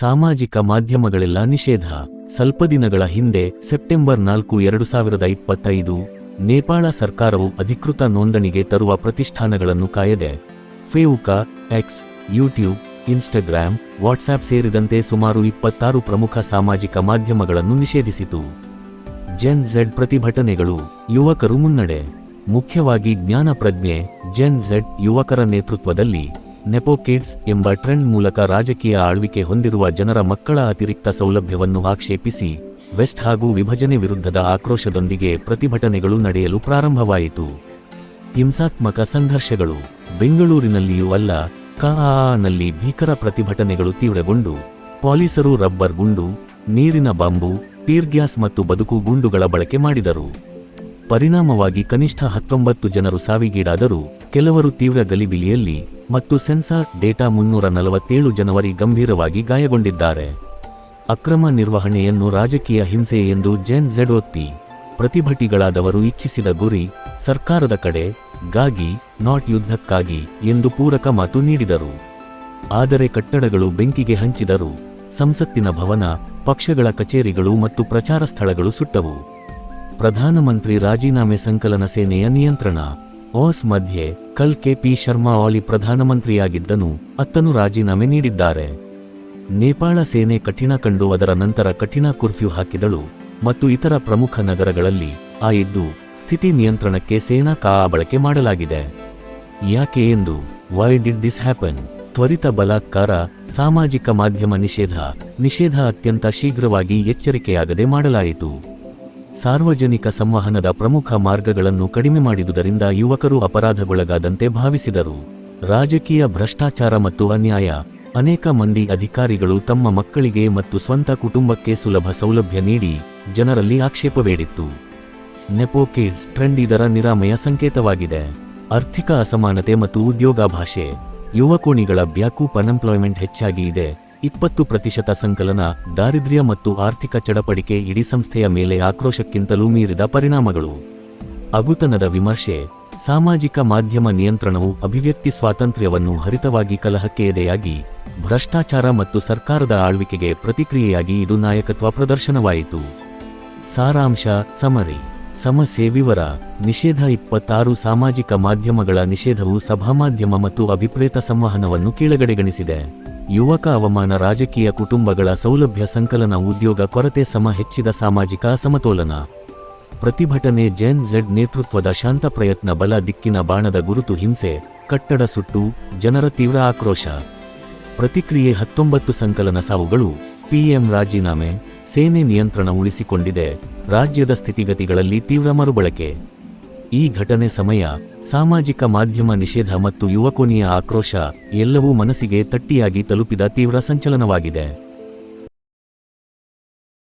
ಸಾಮಾಜಿಕ ಮಾಧ್ಯಮಗಳೆಲ್ಲ ನಿಷೇಧ. ಸ್ವಲ್ಪ ದಿನಗಳ ಹಿಂದೆ, ಸೆಪ್ಟೆಂಬರ್ ನಾಲ್ಕು, ಎರಡು ಸಾವಿರದ ಇಪ್ಪತ್ತೈದು, ನೇಪಾಳ ಸರ್ಕಾರವು ಅಧಿಕೃತ ನೋಂದಣಿಗೆ ತರುವ ಪ್ರತಿಷ್ಠಾನಗಳನ್ನು ಕಾಯದೆ. ಫೇವುಕ ಎಕ್ಸ್ ಯೂಟ್ಯೂಬ್ ಇನ್ಸ್ಟಾಗ್ರಾಮ್ ವಾಟ್ಸ್ಆ್ಯಪ್ ಸೇರಿದಂತೆ ಸುಮಾರು ಇಪ್ಪತ್ತಾರು ಪ್ರಮುಖ ಸಾಮಾಜಿಕ ಮಾಧ್ಯಮಗಳನ್ನು ನಿಷೇಧಿಸಿತು. ಜೆನ್ ಝೆಡ್ ಪ್ರತಿಭಟನೆಗಳು, ಯುವಕರು ಮುನ್ನಡೆ. ಮುಖ್ಯವಾಗಿ ಜ್ಞಾನ ಪ್ರಜ್ಞೆ ಜೆನ್ ಝೆಡ್ ಯುವಕರ ನೇತೃತ್ವದಲ್ಲಿ. ನೆಪೋಕಿಡ್ಸ್ ಎಂಬ ಟ್ರೆಂಡ್ ಮೂಲಕ ರಾಜಕೀಯ ಆಳ್ವಿಕೆ ಹೊಂದಿರುವ ಜನರ ಮಕ್ಕಳ ಅತಿರಿಕ್ತ ಸೌಲಭ್ಯವನ್ನು ಆಕ್ಷೇಪಿಸಿ, ವೆಸ್ಟ್ ಹಾಗೂ ವಿಭಜನೆ ವಿರುದ್ಧದ ಆಕ್ರೋಶದೊಂದಿಗೆ ಪ್ರತಿಭಟನೆಗಳು ನಡೆಯಲು ಪ್ರಾರಂಭವಾಯಿತು. ಹಿಂಸಾತ್ಮಕ ಸಂಘರ್ಷಗಳು, ಬೆಂಗಳೂರಿನಲ್ಲಿಯೂ ಅಲ್ಲ ಕಾನಲ್ಲಿ ಭೀಕರ ಪ್ರತಿಭಟನೆಗಳು ತೀವ್ರಗೊಂಡು, ಪೊಲೀಸರು ರಬ್ಬರ್ ಗುಂಡು, ನೀರಿನ ಬಾಂಬು, ಟೀರ್ ಗ್ಯಾಸ್ ಮತ್ತು ಬದುಕು ಗುಂಡುಗಳ ಬಳಕೆ ಮಾಡಿದರು. ಪರಿಣಾಮವಾಗಿ ಕನಿಷ್ಠ ಹತ್ತೊಂಬತ್ತು ಜನರು ಸಾವಿಗೀಡಾದರೂ ಕೆಲವರು ತೀವ್ರ ಗಲಿಬಿಲಿಯಲ್ಲಿ ಮತ್ತು ಸೆನ್ಸಾರ್ ಡೇಟಾ ಮುನ್ನೂರ ನಲವತ್ತೇಳು ಜನವರಿ ಗಂಭೀರವಾಗಿ ಗಾಯಗೊಂಡಿದ್ದಾರೆ. ಅಕ್ರಮ ನಿರ್ವಹಣೆಯನ್ನು ರಾಜಕೀಯ ಹಿಂಸೆ ಎಂದು ಜೆನ್ ಝೆಡ್ ಒತ್ತಿ ಪ್ರತಿಭಟಿಗಳಾದವರು ಇಚ್ಛಿಸಿದ ಗುರಿ ಸರ್ಕಾರದ ಕಡೆ, ಗಾಗಿ ನಾಟ್ ಯುದ್ಧಕ್ಕಾಗಿ ಎಂದು ಪೂರಕ ಮಾತು ನೀಡಿದರು. ಆದರೆ ಕಟ್ಟಡಗಳು ಬೆಂಕಿಗೆ ಹಂಚಿದರು ಸಂಸತ್ತಿನ ಭವನ, ಪಕ್ಷಗಳ ಕಚೇರಿಗಳು ಮತ್ತು ಪ್ರಚಾರ ಸ್ಥಳಗಳು ಸುಟ್ಟವು. ಪ್ರಧಾನಮಂತ್ರಿ ರಾಜೀನಾಮೆ ಸಂಕಲನ ಸೇನೆಯ ನಿಯಂತ್ರಣ. ಓಸ್ ಮಧ್ಯೆ ಕಲ್ ಕೆ ಪಿ ಶರ್ಮಾ ಆಲಿ ಪ್ರಧಾನಮಂತ್ರಿಯಾಗಿದ್ದನು, ಅತ್ತನು ರಾಜೀನಾಮೆ ನೀಡಿದ್ದಾರೆ. ನೇಪಾಳ ಸೇನೆ ಕಠಿಣ ಕಂಡು ಅದರ ನಂತರ ಕಠಿಣ ಕುರ್ಫ್ಯೂ ಹಾಕಿದಳು, ಮತ್ತು ಇತರ ಪ್ರಮುಖ ನಗರಗಳಲ್ಲಿ ಆ ಇದ್ದು ಸ್ಥಿತಿ ನಿಯಂತ್ರಣಕ್ಕೆ ಸೇನಾ ಕಾ ಬಳಕೆ ಮಾಡಲಾಗಿದೆ. ಯಾಕೆ ಎಂದು ವೈ ಡಿಡ್ ದಿಸ್ ಹ್ಯಾಪನ್ ತ್ವರಿತ ಬಲಾತ್ಕಾರ, ಸಾಮಾಜಿಕ ಮಾಧ್ಯಮ ನಿಷೇಧ ನಿಷೇಧ ಅತ್ಯಂತ ಶೀಘ್ರವಾಗಿ ಎಚ್ಚರಿಕೆಯಾಗದೆ ಮಾಡಲಾಯಿತು. ಸಾರ್ವಜನಿಕ ಸಂವಹನದ ಪ್ರಮುಖ ಮಾರ್ಗಗಳನ್ನು ಕಡಿಮೆ ಮಾಡಿದುದರಿಂದ ಯುವಕರು ಅಪರಾಧಗೊಳಗಾದಂತೆ ಭಾವಿಸಿದರು. ರಾಜಕೀಯ, ಭ್ರಷ್ಟಾಚಾರ ಮತ್ತು ಅನ್ಯಾಯ. ಅನೇಕ ಮಂದಿ ಅಧಿಕಾರಿಗಳು ತಮ್ಮ ಮಕ್ಕಳಿಗೆ ಮತ್ತು ಸ್ವಂತ ಕುಟುಂಬಕ್ಕೆ ಸುಲಭ ಸೌಲಭ್ಯ ನೀಡಿ ಜನರಲ್ಲಿ ಆಕ್ಷೇಪವೇಡಿತ್ತು. ಬೇಡಿತ್ತು ಕಿಡ್ಸ್ ಟ್ರೆಂಡ್ ಇದರ ನಿರಾಮಯ ಸಂಕೇತವಾಗಿದೆ. ಆರ್ಥಿಕ ಅಸಮಾನತೆ ಮತ್ತು ಉದ್ಯೋಗಾಭಾಷೆ ಯುವಕೋಣಿಗಳ ಬ್ಯಾಕೂಪ್ ಅನ್ಎಂಪ್ಲಾಯ್ಮೆಂಟ್ ಹೆಚ್ಚಾಗಿ ಇದೆ. ಇಪ್ಪತ್ತು ಪ್ರತಿಶತ ಸಂಕಲನ, ದಾರಿದ್ರ್ಯ ಮತ್ತು ಆರ್ಥಿಕ ಚಡಪಡಿಕೆ ಇಡೀ ಸಂಸ್ಥೆಯ ಮೇಲೆ ಆಕ್ರೋಶಕ್ಕಿಂತಲೂ ಮೀರಿದ ಪರಿಣಾಮಗಳು. ಅಗುತನದ ವಿಮರ್ಶೆ, ಸಾಮಾಜಿಕ ಮಾಧ್ಯಮ ನಿಯಂತ್ರಣವು ಅಭಿವ್ಯಕ್ತಿ ಸ್ವಾತಂತ್ರ್ಯವನ್ನು ಹರಿತವಾಗಿ ಕಲಹಕ್ಕೆ ಎದೆಯಾಗಿ, ಭ್ರಷ್ಟಾಚಾರ ಮತ್ತು ಸರ್ಕಾರದ ಆಳ್ವಿಕೆಗೆ ಪ್ರತಿಕ್ರಿಯೆಯಾಗಿ ಇದು ನಾಯಕತ್ವ ಪ್ರದರ್ಶನವಾಯಿತು. ಸಾರಾಂಶ, ಸಮರಿ, ಸಮಸ್ಯೆ ವಿವರ, ನಿಷೇಧ ಇಪ್ಪತ್ತಾರು ಸಾಮಾಜಿಕ ಮಾಧ್ಯಮಗಳ ನಿಷೇಧವು ಸಭಾಮಾಧ್ಯಮ ಮತ್ತು ಅಭಿಪ್ರೇತ ಸಂವಹನವನ್ನು ಕೀಳಗಡೆಗಣಿಸಿದೆ. ಯುವಕ ಅವಮಾನ ರಾಜಕೀಯ ಕುಟುಂಬಗಳ ಸೌಲಭ್ಯ ಸಂಕಲನ ಉದ್ಯೋಗ ಕೊರತೆ ಸಮ ಹೆಚ್ಚಿದ ಸಾಮಾಜಿಕ ಅಸಮತೋಲನ ಪ್ರತಿಭಟನೆ ಜೆನ್ ಝೆಡ್ ನೇತೃತ್ವದ ಶಾಂತ ಪ್ರಯತ್ನ ಬಲ ದಿಕ್ಕಿನ ಬಾಣದ ಗುರುತು ಹಿಂಸೆ, ಕಟ್ಟಡ ಸುಟ್ಟು, ಜನರ ತೀವ್ರ ಆಕ್ರೋಶ. ಪ್ರತಿಕ್ರಿಯೆ ಹತ್ತೊಂಬತ್ತು ಸಂಕಲನ ಸಾವುಗಳು, ಪಿಎಂ ರಾಜೀನಾಮೆ, ಸೇನೆ ನಿಯಂತ್ರಣ ಉಳಿಸಿಕೊಂಡಿದೆ, ರಾಜ್ಯದ ಸ್ಥಿತಿಗತಿಗಳಲ್ಲಿ ತೀವ್ರ ಮರುಬಳಕೆ. ಈ ಘಟನೆ ಸಮಯ, ಸಾಮಾಜಿಕ ಮಾಧ್ಯಮ ನಿಷೇಧ ಮತ್ತು ಯುವಕೋನಿಯ ಆಕ್ರೋಶ ಎಲ್ಲವೂ ಮನಸ್ಸಿಗೆ ತಟ್ಟಿಯಾಗಿ ತಲುಪಿದ ತೀವ್ರ ಸಂಚಲನವಾಗಿದೆ.